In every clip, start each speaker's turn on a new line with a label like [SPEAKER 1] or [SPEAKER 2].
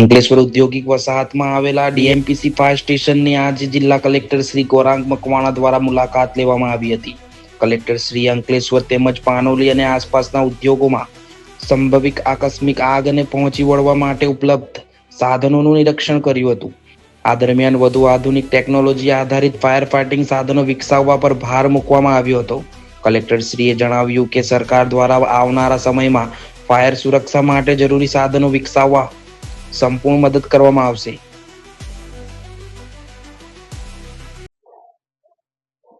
[SPEAKER 1] અંકલેશ્વર ઔદ્યોગિક વસાહતમાં આવેલા ડીએમપીસી ફાયર સ્ટેશનની આજે જિલ્લા કલેક્ટર શ્રી ગૌરાંગ મકવાણા દ્વારા મુલાકાત લેવામાં આવી હતી. કલેક્ટર શ્રી અંકલેશ્વર તેમજ પાનોલી અને આસપાસના ઉદ્યોગોમાં સંભવિત આકસ્મિક આગને પહોંચી વળવા માટે ઉપલબ્ધ સાધનોનું નિરીક્ષણ કર્યું હતું. આ દરમિયાન વધુ આધુનિક ટેકનોલોજી આધારિત ફાયર ફાઇટિંગ સાધનો વિકસાવવા પર ભાર મૂકવામાં આવ્યો હતો. કલેક્ટર શ્રીએ જણાવ્યું કે સરકાર દ્વારા આવનારા સમયમાં ફાયર સુરક્ષા માટે જરૂરી સાધનો વિકસાવવા સંપૂર્ણ મદદ કરવામાં આવશે.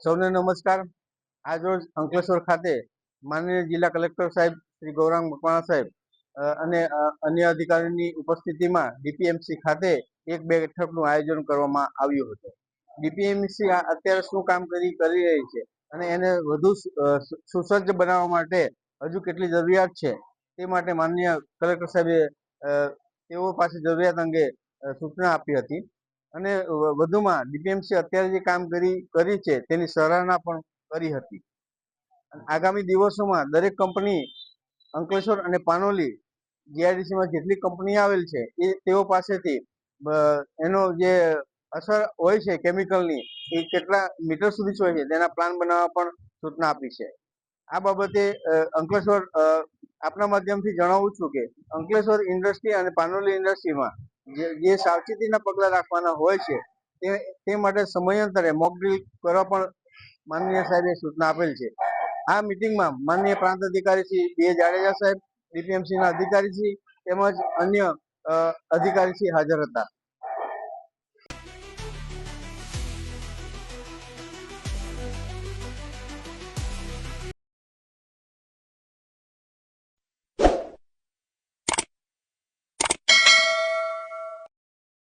[SPEAKER 2] સૌને નમસ્કાર. આજરોજ અંકલેશ્વર ખાતે માનનીય જિલ્લા કલેક્ટર સાહેબ શ્રી ગૌરાંગ મકવાણા સાહેબ અને અન્ય અધિકારીની ઉપસ્થિતિમાં ડીપીએમસી ખાતે એક બેઠકનું આયોજન કરવામાં આવ્યું હતું. ડીપીએમસી અત્યારે શું કામ કરી કરી રહી છે અને એને વધુ સુસજ્જ બનાવવા માટે હજુ કેટલી જરૂરિયાત છે તે માટે માનનીય કલેક્ટર સાહેબે તેઓ પાસે જરૂરિયાત અંગે સૂચના આપી હતી. અને વધુમાં ડીપીએમસી અત્યારે જે કામ કરી કરી છે તેની સરાહના પણ કરી હતી. આગામી દિવસોમાં દરેક કંપની, અંકલેશ્વર અને પાનોલી જીઆઈડીસીમાં જેટલી કંપની આવેલ છે, એ તેઓ પાસેથી એનો જે અસર હોય છે કેમિકલની, એ કેટલા મીટર સુધી હોય છે તેના પ્લાન બનાવવા પણ સૂચના આપી છે. આ બાબતે અંકલેશ્વર આપના માધ્યમથી જણાવું છું કે અંકલેશ્વર ઇન્ડસ્ટ્રી અને પાનોલી ઇન્ડસ્ટ્રીમાં જે સાવચેતીના પગલાં રાખવાના હોય છે, તે તે માટે સમયાંતરે મોક કરવા પણ માનનીય સાહેબે સૂચના આપેલ છે. આ મિટિંગમાં માનનીય પ્રાંત અધિકારી શ્રી બી જાડેજા સાહેબ ડીપીએમસીના અધિકારી શ્રી તેમજ અન્ય અધિકારી શ્રી હાજર હતા.